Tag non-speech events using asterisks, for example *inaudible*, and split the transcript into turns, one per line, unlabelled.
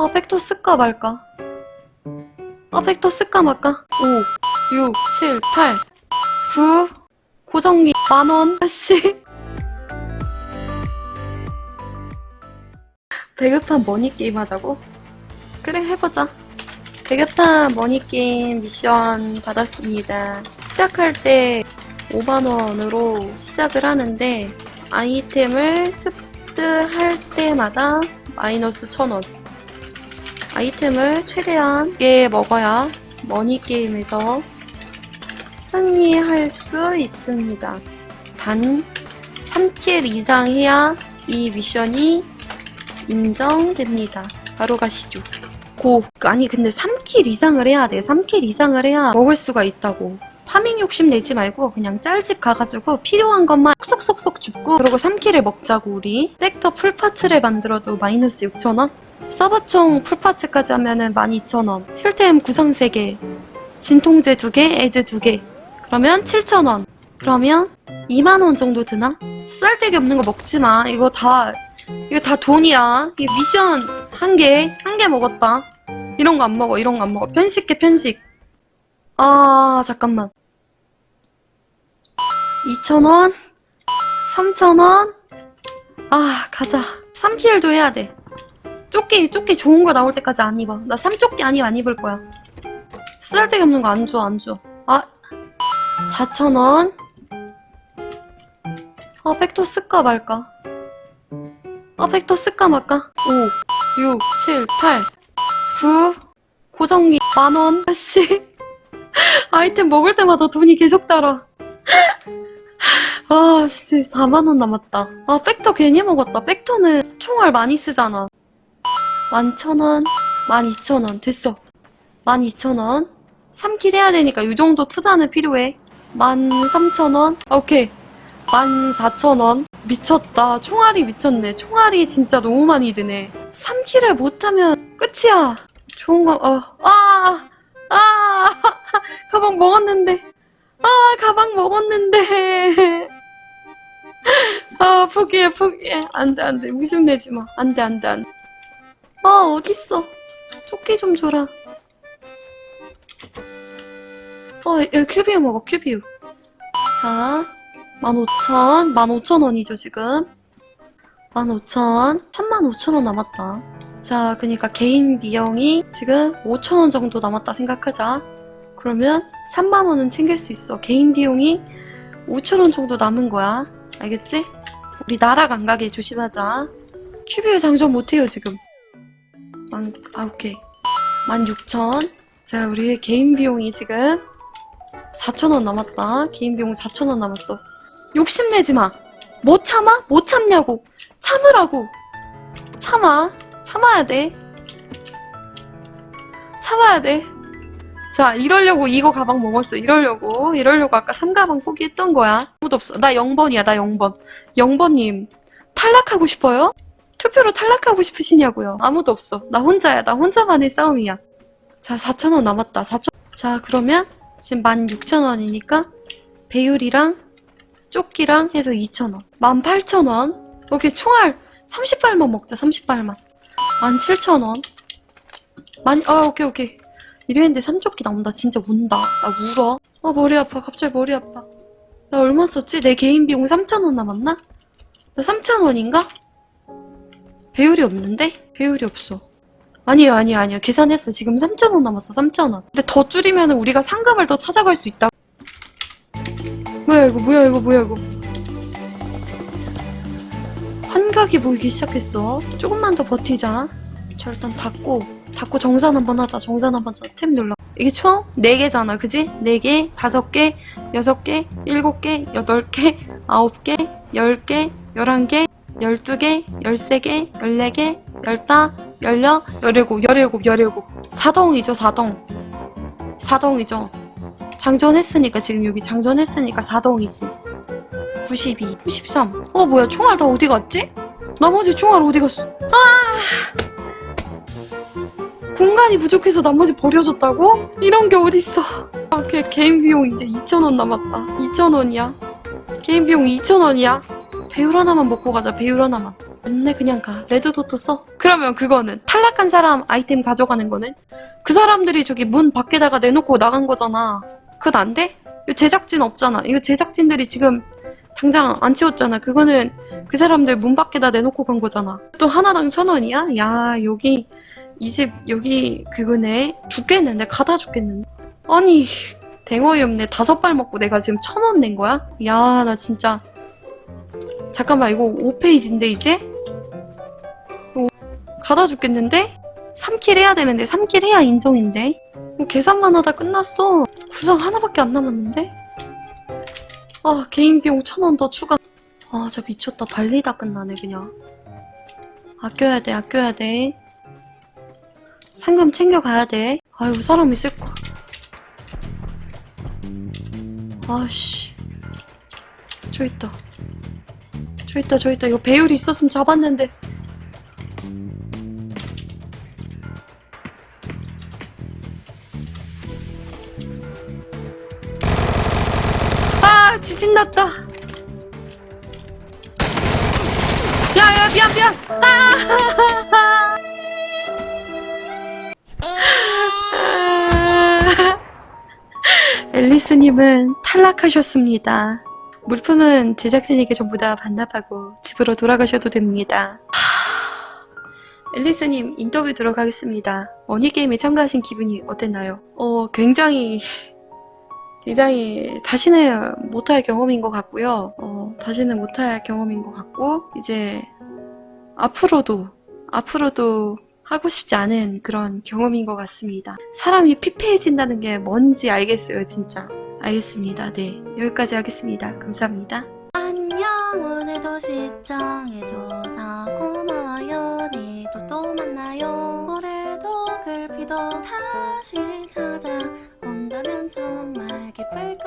아, 백도 쓸까 말까? 아, 백도 쓸까 말까? 5, 6, 7, 8, 9. 고정비 만원. 아씨. *laughs* 배급한 머니게임 하자고? 그래, 해보자. 배급한 머니게임 미션 받았습니다. 시작할 때 5만원으로 시작을 하는데, 아이템을 습득할 때마다 마이너스 1000원. 아이템을 최대한 꽤 먹어야 머니게임에서 승리할 수 있습니다. 단 3킬 이상 해야 이 미션이 인정됩니다. 바로 가시죠. 고. 아니, 근데 3킬 이상을 해야 돼. 3킬 이상을 해야 먹을 수가 있다고. 파밍 욕심 내지 말고 그냥 짤집 가가지고 필요한 것만 쏙쏙쏙 줍고 그리고 3킬을 먹자고 우리. 섹터 풀파츠를 만들어도 마이너스 6천원? 서버총 풀파츠까지 하면은 12,000원. 힐템 구성 3개. 진통제 2개, 애드 2개. 그러면 7,000원. 그러면 2만원 정도 드나? 쓸데기 없는 거 먹지 마. 이거 다, 이거 다 돈이야. 이 미션 한 개, 한 개 먹었다. 이런 거 안 먹어, 이런 거 안 먹어. 편식해, 편식. 아, 잠깐만. 2,000원? 3,000원? 아, 가자. 3필도 해야 돼. 조끼, 조끼 좋은 거 나올 때까지 안 입어. 나 3조끼 아니면 안 입을 거야. 쓸데기 없는 거 안 줘, 안 줘. 아, 4,000원? 아, 백도 쓸까 말까? 아, 백도 쓸까 말까? 5, 6, 7, 8, 9. 고정비 만원. 아씨. 아이템 먹을 때마다 돈이 계속 달아. *laughs* 아, 씨, 4만원 남았다. 아, 백터 괜히 먹었다. 백터는 총알 많이 쓰잖아. 11,000원, 12,000원. 됐어. 12,000원. 3킬 해야 되니까 이 정도 투자는 필요해. 13,000원. 오케이. 14,000원. 미쳤다. 총알이 미쳤네. 총알이 진짜 너무 많이 드네. 3킬을 못하면 끝이야. 좋은 거, 어, 아, 아, *laughs* 가방 먹었는데. 아, 가방 먹었는데. *laughs* 아, 포기해, 포기해. 안 돼, 안 돼. 무심 내지 마. 안 돼, 안 돼, 안 돼. 아, 어딨어. 조끼 좀 줘라. 어, 여기 큐비우 먹어, 큐비우. 자, 15,000, 15,000원이죠, 지금. 15,000, 35,000원 남았다. 자, 그니까 개인 비용이 지금 5,000원 정도 남았다 생각하자. 그러면 3만원은 챙길 수 있어. 개인 비용이 5,000원 정도 남은 거야. 알겠지? 우리 안 가게 조심하자. 큐비우 장전 못해요, 지금. 만, 아, 오케이. 16,000. 자, 우리 개인 비용이 지금 4,000원 남았다. 개인 비용 4,000원 남았어. 욕심내지 마. 못 참아? 못 참냐고. 참으라고. 참아. 참아야 돼. 참아야 돼. 자, 이러려고 이거 가방 먹었어. 이러려고. 이러려고 아까 3가방 포기했던 거야. 아무도 없어. 나 0번이야. 나 0번. 0번님. 탈락하고 싶어요? 투표로 탈락하고 싶으시냐고요. 아무도 없어. 나 혼자야. 나 혼자만의 싸움이야. 자, 4,000원 남았다. 4,000. 자, 그러면 지금 16,000원이니까 배율이랑 조끼랑 해서 2,000원. 18,000원. 오케이, 총알 30발만 먹자. 30발만. 17,000원. 만, 아, 오케이, 오케이. 이랬는데 삼조끼 나온다. 진짜 운다. 나 울어. 아, 머리 아파. 갑자기 머리 아파. 나 얼마 썼지? 내 개인 비용 3,000원 남았나? 나 3,000원인가? 배율이 없는데? 배율이 없어. 아니에요, 아니에요, 아니에요. 계산했어. 지금 3,000원 남았어, 3,000원. 근데 더 줄이면 우리가 상금을 더 찾아갈 수 있다. 뭐야, 이거, 뭐야, 이거, 뭐야, 이거. 환각이 보이기 시작했어. 조금만 더 버티자. 자, 일단 닫고, 닫고 정산 한번 하자. 정산 한번 하자. 탭 눌러. 이게 총 4개잖아, 그지? 4개, 5개, 6개, 7개, 8개, 9개, 10개, 11개, 12개, 13개, 14개, 15, 16, 17, 17, 17. 4동이죠, 4동. 4동이죠. 장전했으니까, 지금 여기 장전했으니까 4동이지. 92, 93. 어, 뭐야, 총알 다 어디 갔지? 나머지 총알 어디 갔어? 아! 공간이 부족해서 나머지 버려졌다고? 이런 게 어딨어. 아, 오케이, 개인 비용 이제 2,000원 남았다. 2,000원이야. 개인 비용 2,000원이야. 배율 하나만 먹고 가자, 배율 하나만. 없네 그냥 가. 레드도트 써. 그러면 그거는 탈락한 사람 아이템 가져가는 거는? 그 사람들이 저기 문 밖에다가 내놓고 나간 거잖아. 그건 안 돼? 제작진 없잖아. 이거 제작진들이 지금 당장 안 치웠잖아. 그거는 그 사람들 문 밖에다 내놓고 간 거잖아. 또 하나당 천 원이야? 야 여기 이 집 여기 그거네. 죽겠는데? 가다 죽겠는데? 아니 댕어이 없네. 다섯 발 먹고 내가 지금 천 원 낸 거야? 야 나 진짜 잠깐만 이거 5페이지인데 이제? 이거 가다 죽겠는데? 3킬 해야 되는데 3킬 해야 인정인데? 이거 계산만 하다 끝났어. 구성 하나밖에 안 남았는데? 아 개인 비용 천원 더 추가. 아저 미쳤다. 달리다 끝나네 그냥. 아껴야 돼 아껴야 돼. 상금 챙겨가야 돼. 아유 사람 있을 거. 아씨. 저 있다 저 있다 저 있다. 이거 배율이 있었으면 잡았는데. 아 지진 났다. 야야 미안 미안. 아. 앨리스님은 탈락하셨습니다. 물품은 제작진에게 전부 다 반납하고 집으로 돌아가셔도 됩니다. 하... 앨리스님 인터뷰 들어가겠습니다. 어니게임에 참가하신 기분이 어땠나요? 어, 굉장히, 굉장히 다시는 못할 경험인 것 같고요. 어, 다시는 못할 경험인 것 같고, 이제 앞으로도, 앞으로도 하고 싶지 않은 그런 경험인 것 같습니다. 사람이 피폐해진다는 게 뭔지 알겠어요, 진짜. 알겠습니다. 네. 여기까지 하겠습니다. 감사합니다.
안녕 오늘도 시청해줘서 고마워요 내일도 또 만나요 올해도 글피도 다시 찾아온다면 정말 기쁠